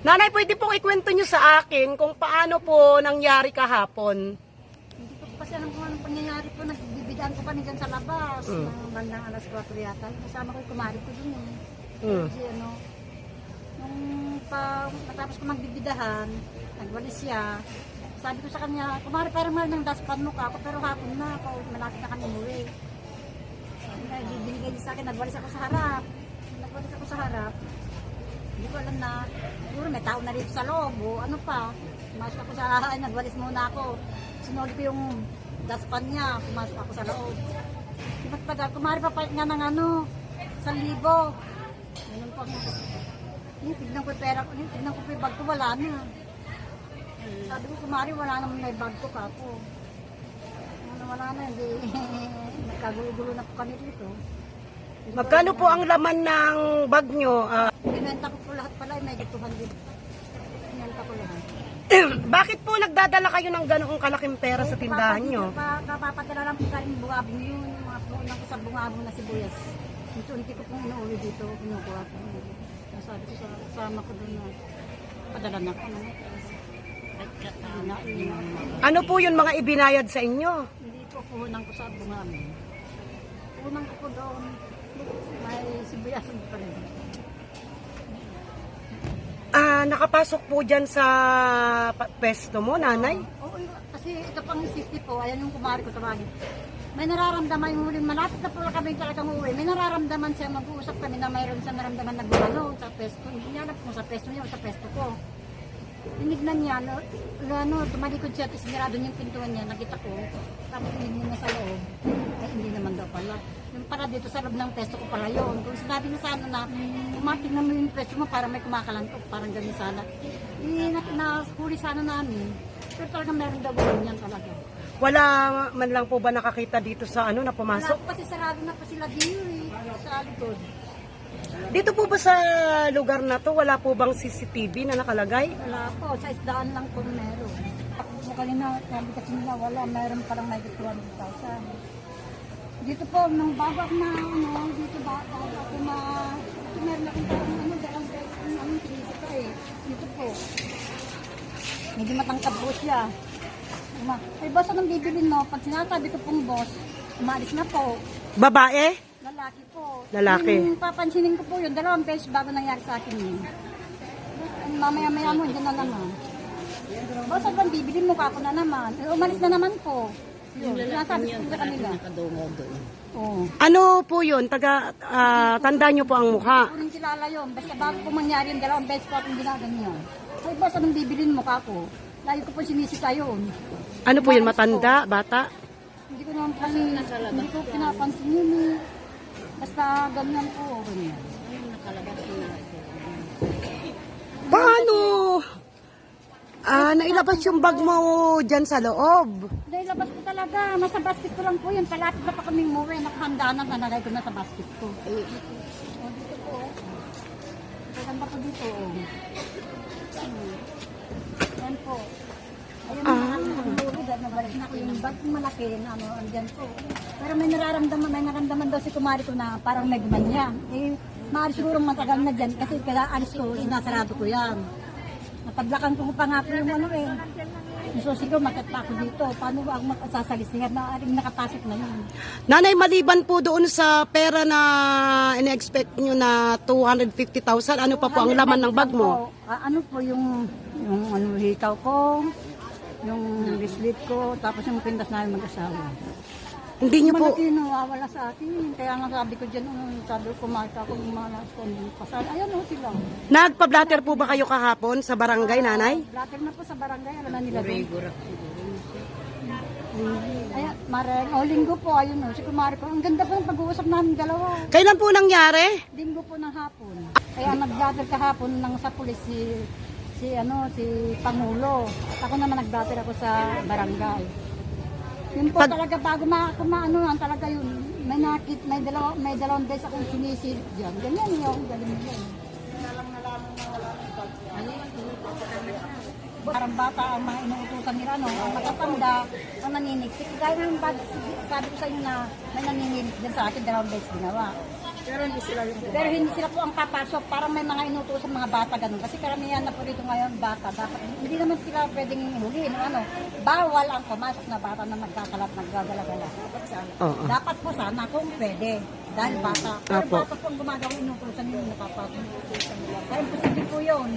Nanay, pwede pong ikwento nyo sa akin kung paano po nangyari kahapon. Hindi ko kasi alam kung anong pangyayari po. Nagbibidaan ko kami dyan sa labas. Mm. Ng bandang alas 4 yata. Kasama ko yung kumari ko dun eh. Hmm. Kasi ano, nung pa, matapos ko magbibidahan, nagwalis siya. Sabi ko sa kanya, kumari pero mahal ng daspan mo ka ako, pero hapon na ako, malapit na kami umuwi. Sabi na, bibigay niya sa akin, nagwalis ako sa harap. Nagwalis ako sa harap. Hindi ko alam na, siguro may tao na rito sa loob, o ano pa. Pumasok ako sa ay, nagwalis muna ako. Sinuli ko yung daspan niya, pumasok ako sa loob. Ba't tagal, kumari pa pa nga ng ano, sa libo. Ganun po. Eh, tignan ko yung pera ko, eh, tignan ko yung bag ko, wala na. Sabi ko, kumari, wala naman na yung bag ko, kapo. Ano, wala na, hindi. Nagkagulo-gulo na po kami dito. Magkano po ang laman ng bag nyo? Ah, Binenta ko po lahat pala, eh, may 200. Binenta ko lahat. bakit po nagdadala kayo ng ganoong kalaking pera sa tindahan nyo? Kapapatira lang po galing bungabong yun, mga punan ko sa bungabong na sibuyas. Unti-unti ko pong inuuli dito, kinukuha ko. Sabi ko sa kasama ko doon na padala na ko. Ano, Ano po yun mga ibinayad sa inyo? hindi po puhunan ko sa bungabong. Puhunan ko po doon. May sibuyas pa rin. Ah, nakapasok po dyan sa pa- pesto mo, nanay? Oo, kasi ito pang 60 po, ayan yung kumari ko tawagin. May nararamdaman yung huling malapit na po kami talagang uwi. May nararamdaman siya, mag-uusap kami na mayroon siya naramdaman na gumano sa pesto. Alam kung sa pesto niya o sa pesto ko. Tinignan niya, no, ano, tumalikod siya, tapos sinirado niya yung pintuan niya, nakita ko. Tapos tinignan niya sa loob. Ay, hindi naman daw pala. Yung para dito sa loob ng pesto ko pala yun. Kung sinabi niya sana na, kumatingnan mo yung pesto mo para may kumakalantok, parang ganun sana. Eh, na, nahuli sana namin. Pero talaga meron daw ganyan talaga. Wala man lang po ba nakakita dito sa ano na Wala pumasok? po kasi sarado na po sila dito eh, sa likod. Dito po ba sa lugar na to, wala po bang CCTV na nakalagay? Wala po, sa isdaan lang po meron. Ako kanina, sabi kasi nila, wala, meron parang may 200,000. Dito po, nung bago ako na, ano, dito ba, bago ako na, dito meron akong parang, ano, dalawang beses, ano, sinisip ko eh. Dito po. Medyo matangkad po siya. Ay boss, anong bibilin mo? Pag sinasabi ko pong boss, umalis na po. Babae? Lalaki po. Lalaki. Yung papansinin ko po yun, dalawang beses bago nangyari sa akin yun. Mamaya-maya mo, hindi na naman. Boss, ang bang bibili mo ka ako na naman? Eh, umalis na naman po. Yun, sinasabi ko sa kanila. Oo. Ano po yun? Taga, ah, tanda nyo po ang mukha. Puring kilala yun. Basta bago po mangyari yung dalawang beses po akong ginaganyan. Ay, boss, anong bibilin mo ka ako? Lagi ko po sinisita yun. Ano po yun? Matanda? Bata? Hindi ko naman kasi, hindi ko pinapansin yun eh. Basta ganyan po, ganyan. Paano? Ah, nailabas yung bag mo dyan sa loob. Dahil labas ko talaga, nasa basket ko lang po yun. Palapit na pa kami umuwi, nakahanda na, nanagay ko na sa basket ko. O, dito po. Maganda po dito. Oh. Hmm. Yan po. Ayun ah. Dahil nabalik na ko yung bag malaki na ano, andyan po. Pero may nararamdaman, may nararamdaman daw si kumari ko na parang may gumanya. Eh, maaari siguro matagal na dyan kasi kaya alis ko, sinasarado ko yan. Napadlakan ko pa nga po yung ano eh. So siguro makit pa ako dito. Paano ba ako magsasalis na aring nakapasok na yun? Nanay, maliban po doon sa pera na in-expect nyo na 250,000, ano pa po ang laman ng bag mo? Ah, ano po yung, yung ano, hitaw ko, yung bracelet ko, tapos yung pindas namin mag-asawa. Hindi nyo po, Malaki nawawala sa akin. Kaya nga sabi ko dyan, ano, sabi ko, kumarta ko nasa kong pasal. Ayan o sila. nagpa-blatter po ba kayo kahapon sa barangay, nanay? Blatter na po sa barangay, alam na nila doon. Ayan, marang, o linggo po, ayun o, si Kumari ko. Ang ganda po ng pag-uusap namin dalawa. Kailan po nangyari? Linggo po ng hapon. Kaya nag-blatter kahapon ng sa pulis si si ano si Pangulo. At ako naman nag-blatter ako sa barangay. Yun po Pag- talaga bago ma kumaano talaga yun. May nakit, may dalawa, may dalawang beses akong sinisilip diyan. Ganyan yung galing mo yan. Parang bata ang mga inuutusan nila, no? Ang matatanda, ang naniniktik. Gaya ng bag, sabi ko sa inyo na may naniniktik din sa akin, dalawang beses ginawa. Pero hindi sila Pero hindi sila po ang papasok. Parang may mga inutusan mga bata ganun. Kasi karamihan na po dito ngayon bata. Dapat hindi naman sila pwedeng huli. No, ano, bawal ang pumasok na bata na magkakalat, naggagala-gala. Dapat sana. Oo. Dapat po sana kung pwede. Dahil bata. Pero Apo. bata po ang gumagawa inutusan nila napapasok. Kaya imposible po yun.